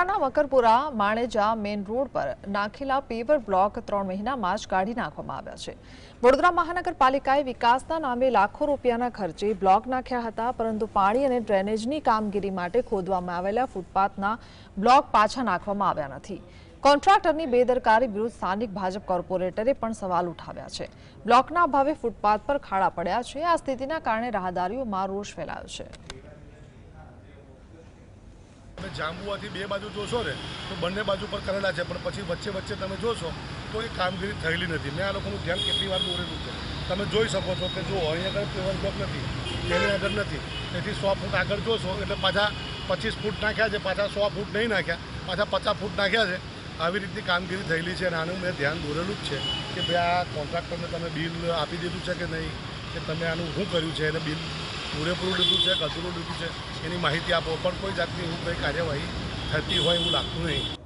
વડોદરાના Makarpura Maneja main road પર નાખેલા પેવર બ્લોક ત્રણ મહિનામાં જ કાઢી નાખવામાં આવ્યા છે. વડોદરા મહાનગરપાલિકાએ વિકાસના નામે લાખો રૂપિયાના ખર્ચે બ્લોક નાખ્યા હતા, પરંતુ પાણી અને ડ્રેનેજની કામગીરી માટે ખોદવામાં આવેલા ફૂટપાથના બ્લોક પાછા નાખવામાં આવ્યા નથી. કોન્ટ્રાક્ટરની બેદરકારી વિરુદ્ધ સ્થાનિક ભાજપ કોર્પોરેટરે પણ સવાલ ઉઠાવ્યા છે. બ્લોકના અભાવે ફૂટપાથ પર ખાડા પડ્યા છે. આ સ્થિતિના કારણે રાહદારીઓમાં રોષ ફેલાયો છે. જાંબુઆથી બે બાજુ જોશો ને, તો બંને બાજુ પર કરેલા છે. પણ પછી વચ્ચે વચ્ચે તમે જોશો, તો એ કામગીરી થયેલી નથી. મેં આ લોકોનું ધ્યાન કેટલી વાર દોરેલું છે. તમે જોઈ શકો છો કે જો અહીંયા આગળ પેવર બ્લોક નથી, તેની આગળ નથી. તેથી સો ફૂટ આગળ જોશો, એટલે પાછા પચીસ ફૂટ નાખ્યા છે, પાછા સો ફૂટ નહીં નાખ્યા, પાછા પચાસ ફૂટ નાખ્યા છે. આવી રીતની કામગીરી થયેલી છે અને આનું મેં ધ્યાન દોરેલું જ છે કે ભાઈ આ કોન્ટ્રાક્ટરને તમે બિલ આપી દીધું છે કે નહીં, કે તમે આનું શું કર્યું છે, એને બિલ પૂરેપૂરું લીધું છે કચરું લીધું છે, એની માહિતી આપો. પણ કોઈ જાતની એવું કંઈ કાર્યવાહી થતી હોય એવું લાગતું નહીં.